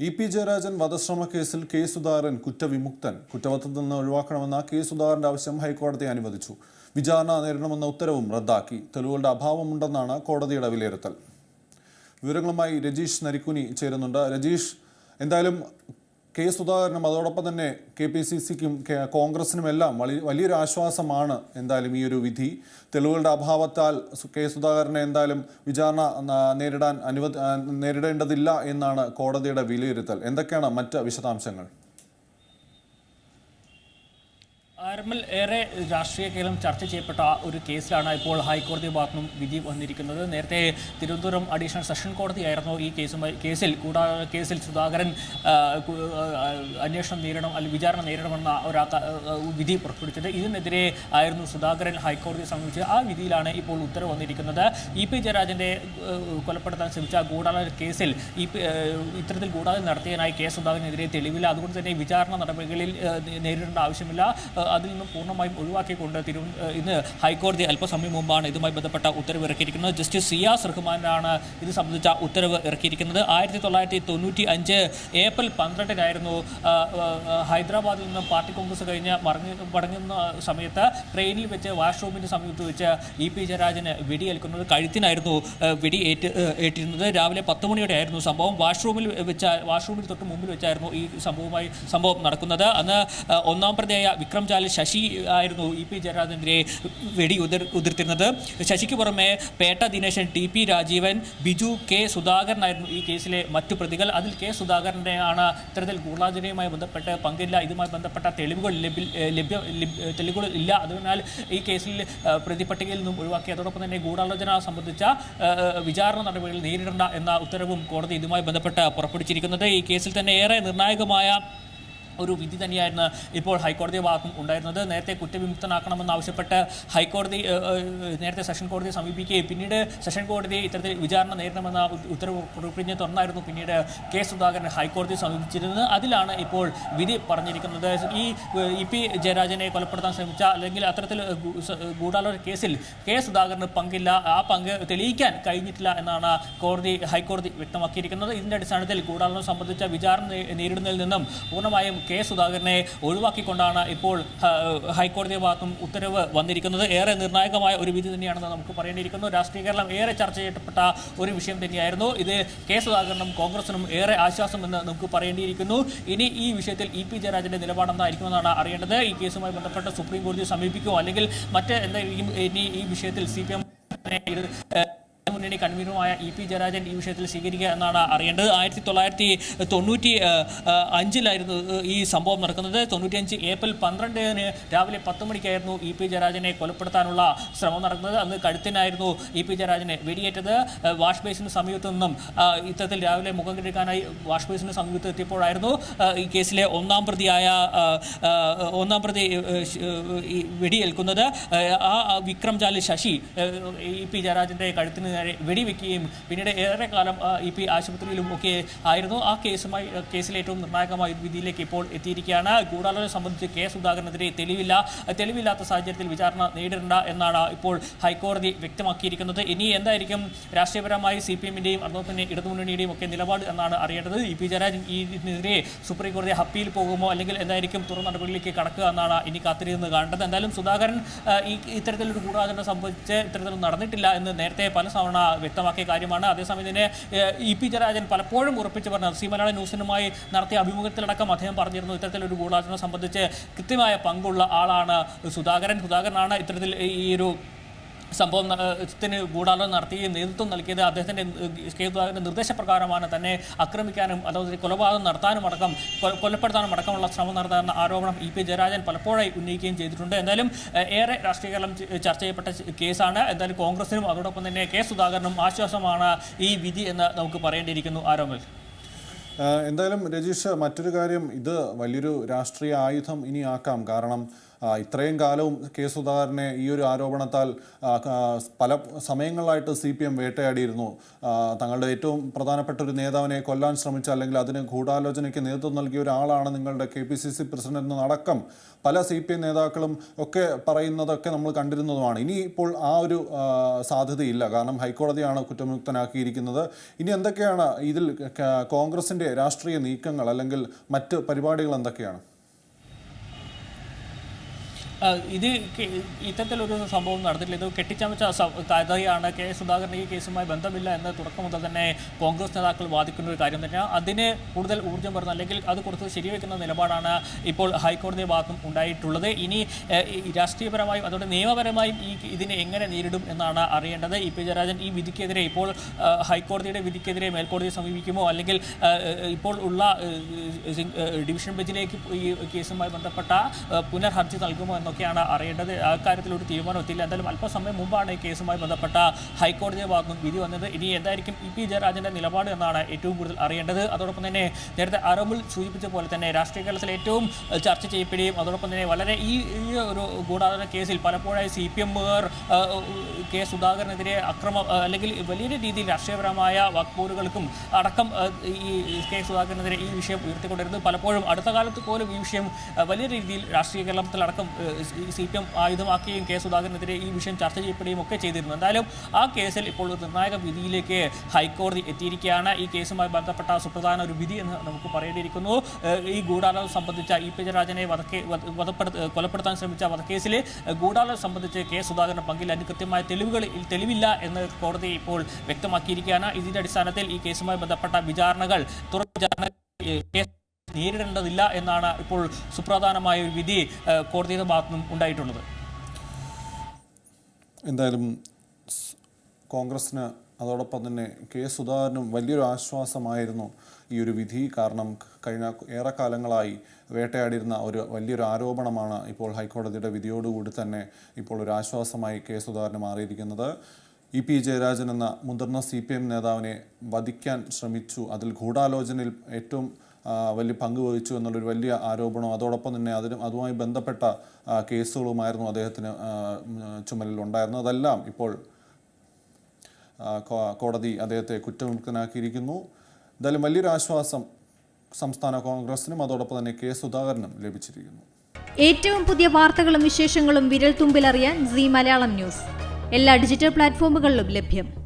E P Jayarajan വധശ്രമ കേസിൽ K Sudhakaran കുറ്റവിമുക്തൻ. കുറ്റപത്രത്തിൽ നിന്ന് ഒഴിവാക്കണമെന്ന കെ സുധാകരന്റെ ആവശ്യം ഹൈക്കോടതി അനുവദിച്ചു. വിചാരണ നേരിടണമെന്ന ഉത്തരവും റദ്ദാക്കി. തെളിവുകളുടെ അഭാവമുണ്ടെന്നാണ് കോടതിയുടെ വിലയിരുത്തൽ. വിവരങ്ങളുമായി രജീഷ് നരിക്കുനി ചേരുന്നുണ്ട്. രജീഷ് എന്തായാലും കെ സുധാകരനും അതോടൊപ്പം തന്നെ കെ പി സി സിക്കും കോൺഗ്രസിനും എല്ലാം വലിയ വലിയൊരു ആശ്വാസമാണ് എന്തായാലും ഈ ഒരു വിധി. തെളിവുകളുടെ അഭാവത്താൽ കെ സുധാകരനെ എന്തായാലും വിചാരണ നേരിടാൻ അനുവദ നേരിടേണ്ടതില്ല എന്നാണ് കോടതിയുടെ വിലയിരുത്തൽ. എന്തൊക്കെയാണ് മറ്റ് വിശദാംശങ്ങൾ? ആരംഭിൽ ഏറെ രാഷ്ട്രീയ കേരളം ചർച്ച ചെയ്യപ്പെട്ട ഒരു കേസിലാണ് ഇപ്പോൾ ഹൈക്കോടതി ഭാഗത്തു വിധി വന്നിരിക്കുന്നത്. നേരത്തെ തിരുവനന്തപുരം അഡീഷണൽ സെഷൻ കോടതിയായിരുന്നു ഈ കേസുമായി കേസിൽ കൂടാതെ കേസിൽ സുധാകരൻ അന്വേഷണം നേരിടണം അല്ലെങ്കിൽ വിചാരണ നേരിടണമെന്ന ഒരു വിധി പുറപ്പെടുവിച്ചത്. ഇതിനെതിരെ ആയിരുന്നു സുധാകരൻ ഹൈക്കോടതിയെ സംബന്ധിച്ച് ആ വിധിയിലാണ് ഇപ്പോൾ ഉത്തരവ് വന്നിരിക്കുന്നത്. ഇ പി ജയരാജന്റെ കൊലപ്പെടുത്താൻ ശ്രമിച്ച ഗൂഢാലോചന കേസിൽ ഈ ഇത്തരത്തിൽ ഗൂഢാലോചന നടത്തിയതിനായി കെ സുധാകരനെതിരെ തെളിവില്ല. അതുകൊണ്ട് തന്നെ വിചാരണ നടപടികളിൽ നേരിടേണ്ട ആവശ്യമില്ല. അതിൽ നിന്നും പൂർണമായും ഒഴിവാക്കിക്കൊണ്ട് തിരു ഇന്ന് ഹൈക്കോടതി അല്പസമയം മുമ്പാണ് ഇതുമായി ബന്ധപ്പെട്ട ഉത്തരവ് ഇറക്കിയിരിക്കുന്നത് ജസ്റ്റിസ് സിയാസ് റഹ്മാനാണ് ഇത് സംബന്ധിച്ച ഉത്തരവ് ഇറക്കിയിരിക്കുന്നത്. ആയിരത്തി തൊള്ളായിരത്തി തൊണ്ണൂറ്റി അഞ്ച് ഏപ്രിൽ പന്ത്രണ്ടിനായിരുന്നു ഹൈദരാബാദിൽ നിന്ന് പാർട്ടി കോൺഗ്രസ് കഴിഞ്ഞ് മടങ്ങി മടങ്ങുന്ന സമയത്ത് ട്രെയിനിൽ വെച്ച് വാഷ്റൂമിന്റെ സമീപത്ത് വെച്ച് ഇ പി ജയരാജന് വെടിയേൽക്കുന്നത് കഴുത്തിനായിരുന്നു വെടി ഏറ്റ് ഏറ്റിരുന്നത്. രാവിലെ പത്ത് മണിയോടെ ആയിരുന്നു സംഭവം. വാഷ്റൂമിൽ വെച്ച വാഷ്റൂമിൽ തൊട്ട് മുമ്പിൽ വെച്ചായിരുന്നു ഈ സംഭവമായി സംഭവം നടക്കുന്നത്. അന്ന് ഒന്നാം പ്രതിയായ വിക്രം ചാലിൽ ശശി ആയിരുന്നു ഇ പി ജയരാജനെതിരെ വെടി ഉതിർ ഉതിർത്തിരുന്നത്. ശശിക്ക് പുറമെ Petta Dineshan T P Rajeevan Biju K Sudhakaran ആയിരുന്നു ഈ കേസിലെ മറ്റു പ്രതികൾ. അതിൽ കെ സുധാകരന്റെയാണ് ഇത്തരത്തിൽ ഗൂഢാചരണയുമായി ബന്ധപ്പെട്ട് പങ്കില്ല. ഇതുമായി ബന്ധപ്പെട്ട തെളിവുകൾ ലഭ്യ തെളിവുകൾ ഇല്ല. അതിനാൽ ഈ കേസിൽ പ്രതിപട്ടികയിൽ നിന്നും ഒഴിവാക്കി. അതോടൊപ്പം തന്നെ ഗൂഢാലോചന സംബന്ധിച്ച വിചാരണ നടപടികൾ നേരിടേണ്ട എന്ന ഉത്തരവും കോടതി ഇതുമായി ബന്ധപ്പെട്ട് പുറപ്പെടുവിച്ചിരിക്കുന്നത്. ഈ കേസിൽ തന്നെ ഏറെ നിർണായകമായ ഒരു വിധി തന്നെയായിരുന്നു ഇപ്പോൾ ഹൈക്കോടതി ഭാഗം ഉണ്ടായിരുന്നത്. നേരത്തെ കുറ്റവിമുക്തനാക്കണമെന്നാവശ്യപ്പെട്ട് ഹൈക്കോടതി നേരത്തെ സെഷൻ കോടതിയെ സമീപിക്കുകയും പിന്നീട് സെഷൻ കോടതി ഇത്തരത്തിൽ വിചാരണ നേരിടണമെന്ന ഉത്തരവ് പുറപ്പെടുവിഞ്ഞ തുടർന്നായിരുന്നു പിന്നീട് കെ സുധാകരൻ ഹൈക്കോടതി സമീപിച്ചിരുന്നത്. അതിലാണ് ഇപ്പോൾ വിധി പറഞ്ഞിരിക്കുന്നത്. ഈ ഇ പി ജയരാജനെ കൊലപ്പെടുത്താൻ ശ്രമിച്ച അല്ലെങ്കിൽ അത്തരത്തിൽ ഗൂഢാലോചന കേസിൽ കെ സുധാകരന് പങ്കില്ല. ആ പങ്ക് തെളിയിക്കാൻ കഴിഞ്ഞിട്ടില്ല എന്നാണ് കോടതി ഹൈക്കോടതി വ്യക്തമാക്കിയിരിക്കുന്നത്. ഇതിന്റെ അടിസ്ഥാനത്തിൽ ഗൂഢാലോചന സംബന്ധിച്ച വിചാരണ നേരിടുന്നതിൽ നിന്നും പൂർണമായും കെ സുധാകരനെ ഒഴിവാക്കിക്കൊണ്ടാണ് ഇപ്പോൾ ഹൈക്കോടതിയുടെ ഹൈക്കോടതി ഭാഗത്തും ഉത്തരവ് വന്നിരിക്കുന്നത്. ഏറെ നിർണായകമായ ഒരു വിധി തന്നെയാണെന്ന് നമുക്ക് പറയേണ്ടിയിരിക്കുന്നു. രാഷ്ട്രീയ കേരളം ഏറെ ചർച്ച ചെയ്യപ്പെട്ട ഒരു വിഷയം തന്നെയായിരുന്നു. ഇത് കെ സുധാകരനും കോൺഗ്രസിനും ഏറെ ആശ്വാസം എന്ന് നമുക്ക് പറയേണ്ടിയിരിക്കുന്നു. ഇനി ഈ വിഷയത്തിൽ ഇ പി ജയരാജന്റെ നിലപാടെന്തായിരിക്കുമെന്നാണ് അറിയേണ്ടത്. ഈ കേസുമായി ബന്ധപ്പെട്ട് സുപ്രീം കോടതിയെ സമീപിക്കുമോ? അല്ലെങ്കിൽ മറ്റ് എന്തായിരിക്കും ഇനി ഈ വിഷയത്തിൽ സി പി എം മുന്നണി കൺവീനറുമായ ഇ പി ജയരാജൻ ഈ വിഷയത്തിൽ സ്വീകരിക്കുക എന്നാണ് അറിയേണ്ടത്. ആയിരത്തി തൊള്ളായിരത്തി തൊണ്ണൂറ്റി അഞ്ചിലായിരുന്നു ഈ സംഭവം നടക്കുന്നത്. തൊണ്ണൂറ്റിയഞ്ച് ഏപ്രിൽ പന്ത്രണ്ടിന് രാവിലെ പത്ത് മണിക്കായിരുന്നു ഇ പി ജയരാജനെ കൊലപ്പെടുത്താനുള്ള ശ്രമം നടക്കുന്നത്. അന്ന് കഴുത്തിനായിരുന്നു ഇ പി ജയരാജനെ വെടിയേറ്റത്. വാഷ് ബേസിന് സമീപത്തു നിന്നും ഇത്തരത്തിൽ രാവിലെ മുഖം കെടുക്കാനായി വാഷ് ബേസിന് സമീപത്ത് എത്തിയപ്പോഴായിരുന്നു ഈ കേസിലെ ഒന്നാം പ്രതിയായ ഒന്നാം പ്രതി വെടിയേൽക്കുന്നത്. ആ ആ വിക്രം ജാലി ശശി ഇ പി ജയരാജന്റെ കഴുത്തിന് നേരെ വെടിവെക്കുകയും പിന്നീട് ഏറെ കാലം ഇ പി ആശുപത്രിയിലും ഒക്കെ ആയിരുന്നു. ആ കേസുമായി കേസിലെ ഏറ്റവും നിർണായകമായ വിധിയിലേക്ക് ഇപ്പോൾ എത്തിയിരിക്കുകയാണ്. ഗൂഢാലോചന സംബന്ധിച്ച് കെ സുധാകരനെതിരെ തെളിവില്ല തെളിവില്ലാത്ത സാഹചര്യത്തിൽ വിചാരണ നേരിടേണ്ട എന്നാണ് ഇപ്പോൾ ഹൈക്കോടതി വ്യക്തമാക്കിയിരിക്കുന്നത്. ഇനി എന്തായിരിക്കും? രാഷ്ട്രീയപരമായി സി പി എമ്മിന്റെയും അതോടൊപ്പം തന്നെ ഇടതുമുന്നണിയുടെയും ഒക്കെ നിലപാട് എന്നാണ് അറിയേണ്ടത്. ഇ പി ജയരാജൻ ഇതിനെതിരെ സുപ്രീം കോടതി അപ്പീൽ പോകുമോ അല്ലെങ്കിൽ എന്തായിരിക്കും തുറ നടപടിയിലേക്ക് കടക്കുക എന്നാണ് ഇനി കാത്തിരുന്ന് കാണേണ്ടത്. എന്തായാലും സുധാകരൻ ഈ ഇത്തരത്തിലൊരു ഗൂഢാലോചന സംബന്ധിച്ച് ഇത്തരത്തിലൊന്നും നടന്നിട്ടില്ല എന്ന് നേരത്തെ പല തവണ വ്യക്തമാക്കിയ കാര്യമാണ്. അതേസമയം തന്നെ ഇ പി ജയരാജൻ പലപ്പോഴും ഉറപ്പിച്ച് പറഞ്ഞത് സി മലയാള ന്യൂസിനുമായി നടത്തിയ അഭിമുഖത്തിലടക്കം അദ്ദേഹം പറഞ്ഞിരുന്നു ഇത്തരത്തിലൊരു ഗൂഢാലോചന സംബന്ധിച്ച് കൃത്യമായ പങ്കുള്ള ആളാണ് സുധാകരൻ. സുധാകരനാണ് ഇത്തരത്തിൽ ഈ ഒരു സംഭവം ത്തിന് ഗൂഢാലോചന നടത്തുകയും നേതൃത്വം നൽകിയത് അദ്ദേഹത്തിന്റെ കെ സുധാകരന്റെ നിർദ്ദേശപ്രകാരമാണ്. തന്നെ ആക്രമിക്കാനും അതോ കൊലപാതകം നടത്താനും അടക്കം കൊലപ്പെടുത്താനും അടക്കമുള്ള ശ്രമം നടത്താമെന്ന ആരോപണം ഇ പി ജയരാജൻ പലപ്പോഴായി ഉന്നയിക്കുകയും ചെയ്തിട്ടുണ്ട്. എന്തായാലും ഏറെ രാഷ്ട്രീയകരണം ചർച്ച ചെയ്യപ്പെട്ട കേസാണ്. എന്തായാലും കോൺഗ്രസിനും അതോടൊപ്പം തന്നെ കെ സുധാകരനും ആശ്വാസമാണ് ഈ വിധി എന്ന് നമുക്ക് പറയേണ്ടിയിരിക്കുന്നു. ആരോമൽ എന്തായാലും രജീഷ് മറ്റൊരു കാര്യം ഇത് വലിയൊരു രാഷ്ട്രീയ ആയുധം ഇനി ആക്കാം. കാരണം ഇത്രയും കാലവും കെ സുധാകരനെ ഈ ഒരു ആരോപണത്താൽ പല സമയങ്ങളിലായിട്ട് സി പി എം വേട്ടയാടിയിരുന്നു. തങ്ങളുടെ ഏറ്റവും പ്രധാനപ്പെട്ട ഒരു നേതാവിനെ കൊല്ലാൻ ശ്രമിച്ച അല്ലെങ്കിൽ അതിന് ഗൂഢാലോചനയ്ക്ക് നേതൃത്വം നൽകിയ ഒരാളാണ് നിങ്ങളുടെ K P C C president എന്നടക്കം പല സി പി എം നേതാക്കളും ഒക്കെ പറയുന്നതൊക്കെ നമ്മൾ കണ്ടിരുന്നതുമാണ്. ഇനി ഇപ്പോൾ ആ ഒരു സാധ്യതയില്ല. കാരണം ഹൈക്കോടതിയാണ് കുറ്റമുക്തനാക്കിയിരിക്കുന്നത്. ഇനി എന്തൊക്കെയാണ് ഇതിൽ കോൺഗ്രസിന്റെ രാഷ്ട്രീയ നീക്കങ്ങൾ അല്ലെങ്കിൽ മറ്റ് പരിപാടികൾ എന്തൊക്കെയാണ്? ഇത് ഇത്തരത്തിലൊരു സംഭവം നടന്നിട്ടില്ല. ഇത് കെട്ടിച്ചമച്ച കഥയാണ് കെ സുധാകരൻ ഈ കേസുമായി ബന്ധമില്ല എന്ന് തുടക്കം മുതൽ തന്നെ കോൺഗ്രസ് നേതാക്കൾ വാദിക്കുന്ന ഒരു കാര്യം തന്നെയാണ്. അതിന് കൂടുതൽ ഊർജം വരുന്ന അല്ലെങ്കിൽ അത് കൊടുത്ത് ശരിവെക്കുന്ന നിലപാടാണ് ഇപ്പോൾ ഹൈക്കോടതി ഭാഗത്തും ഉണ്ടായിട്ടുള്ളത്. ഇനി രാഷ്ട്രീയപരമായും അതോടെ നിയമപരമായും ഈ ഇതിനെ എങ്ങനെ നേരിടും എന്നാണ് അറിയേണ്ടത്. ഇ പി ജയരാജൻ ഈ വിധിക്കെതിരെ ഇപ്പോൾ ഹൈക്കോടതിയുടെ വിധിക്കെതിരെ മേൽക്കോടതിയെ സമീപിക്കുമോ? അല്ലെങ്കിൽ ഇപ്പോൾ ഉള്ള ഡിവിഷൻ ബെഞ്ചിലേക്ക് ഈ കേസുമായി ബന്ധപ്പെട്ട പുനർഹർജി നൽകുമോ എന്നൊക്കെയാണ് അറിയേണ്ടത്. അക്കാര്യത്തിൽ ഒരു തീരുമാനം എത്തിയില്ല. എന്തായാലും അല്പസമയം മുമ്പാണ് ഈ കേസുമായി ബന്ധപ്പെട്ട ഹൈക്കോടതിയുടെ ഭാഗം വിധി വന്നത്. ഇനി എന്തായിരിക്കും ഇ പി ജയരാജന്റെ നിലപാട് എന്നാണ് ഏറ്റവും കൂടുതൽ അറിയേണ്ടത്. അതോടൊപ്പം തന്നെ നേരത്തെ അറബിൽ സൂചിപ്പിച്ച പോലെ തന്നെ രാഷ്ട്രീയ കേരളത്തിൽ ഏറ്റവും ചർച്ച ചെയ്യപ്പെടുകയും അതോടൊപ്പം തന്നെ വളരെ ഈ ഒരു ഗൂഢാലോചന കേസിൽ പലപ്പോഴായി സി പി എമ്മുകാർ കെ സുധാകരനെതിരെ അക്രമം അല്ലെങ്കിൽ വലിയ രീതിയിൽ രാഷ്ട്രീയപരമായ വാക്പോരുകൾക്കും അടക്കം ഈ കെ സുധാകരനെതിരെ ഈ വിഷയം ഉയർത്തിക്കൊണ്ടിരുന്നത്. പലപ്പോഴും അടുത്ത കാലത്ത് പോലും ഈ വിഷയം വലിയ രീതിയിൽ രാഷ്ട്രീയ കേരളത്തിലടക്കം സി പി എം ആയുധമാക്കുകയും കെ സുധാകരനെതിരെ ഈ വിഷയം ചർച്ച ചെയ്യപ്പെടുകയും ഒക്കെ ചെയ്തിരുന്നു. എന്തായാലും ആ കേസിൽ ഇപ്പോൾ നിർണായക വിധിയിലേക്ക് ഹൈക്കോടതി എത്തിയിരിക്കുകയാണ്. ഈ കേസുമായി ബന്ധപ്പെട്ട സുപ്രധാന ഒരു വിധി എന്ന് നമുക്ക് പറയേണ്ടിയിരിക്കുന്നു. ഈ ഗൂഢാലോചന സംബന്ധിച്ച ഇ പി ജയരാജനെ വധക്കേ വധ- വധപ്പെടുത്ത കൊലപ്പെടുത്താൻ ശ്രമിച്ച വധക്കേസിൽ ഗൂഢാലോചന സംബന്ധിച്ച് കെ സുധാകരന് പങ്കില്ല. അതിന് കൃത്യമായ തെളിവുകൾ തെളിവില്ല എന്ന് കോടതി ഇപ്പോൾ വ്യക്തമാക്കിയിരിക്കുകയാണ്. ഇതിന്റെ അടിസ്ഥാനത്തിൽ ഈ കേസുമായി ബന്ധപ്പെട്ട വിചാരണകൾ തുറ വിചാരണ കേസ് നേരിടേണ്ടതില്ല എന്നാണ് ഇപ്പോൾ സുപ്രധാനമായ ഒരു വിധി കോടതിയുടെ ഭാഗത്തുനിന്നും ഉണ്ടായിട്ടുള്ളത്. എന്തായാലും കോൺഗ്രസിന് അതോടൊപ്പം തന്നെ കെ സുധാകരനും വലിയൊരു ആശ്വാസമായിരുന്നു ഈ ഒരു വിധി. കാരണം കഴിഞ്ഞ ഏറെക്കാലങ്ങളായി വേട്ടയാടിയിരുന്ന ഒരു വലിയൊരു ആരോപണമാണ് ഇപ്പോൾ ഹൈക്കോടതിയുടെ വിധിയോടുകൂടി തന്നെ ഇപ്പോൾ ഒരു ആശ്വാസമായി കെ സുധാകരന് മാറിയിരിക്കുന്നത്. ഇ പി ജയരാജൻ എന്ന മുതിർന്ന സി പി എം നേതാവിനെ വധിക്കാൻ ശ്രമിച്ചു. അതിൽ ഗൂഢാലോചനയിൽ ഏറ്റവും വലിയ പങ്ക് വഹിച്ചു എന്നുള്ളൊരു വലിയ ആരോപണം അതോടൊപ്പം തന്നെ അതിന് അതുമായി ബന്ധപ്പെട്ട കേസുകളുമായിരുന്നു അദ്ദേഹത്തിന് ചുമലിൽ ഉണ്ടായിരുന്നത് അതെല്ലാം ഇപ്പോൾ കോടതി അദ്ദേഹത്തെ കുറ്റമുക്തനാക്കിയിരിക്കുന്നു എന്തായാലും വലിയൊരു ആശ്വാസം സംസ്ഥാന കോൺഗ്രസിനും അതോടൊപ്പം തന്നെ കെ സുധാകരനും ലഭിച്ചിരിക്കുന്നു. ഏറ്റവും പുതിയ വാർത്തകളും വിശേഷങ്ങളും വിരൽ തുമ്പിലറിയാൻ സി മലയാളം ന്യൂസ്. എല്ലാ ഡിജിറ്റൽ പ്ലാറ്റ്ഫോമുകളിലും ലഭ്യം.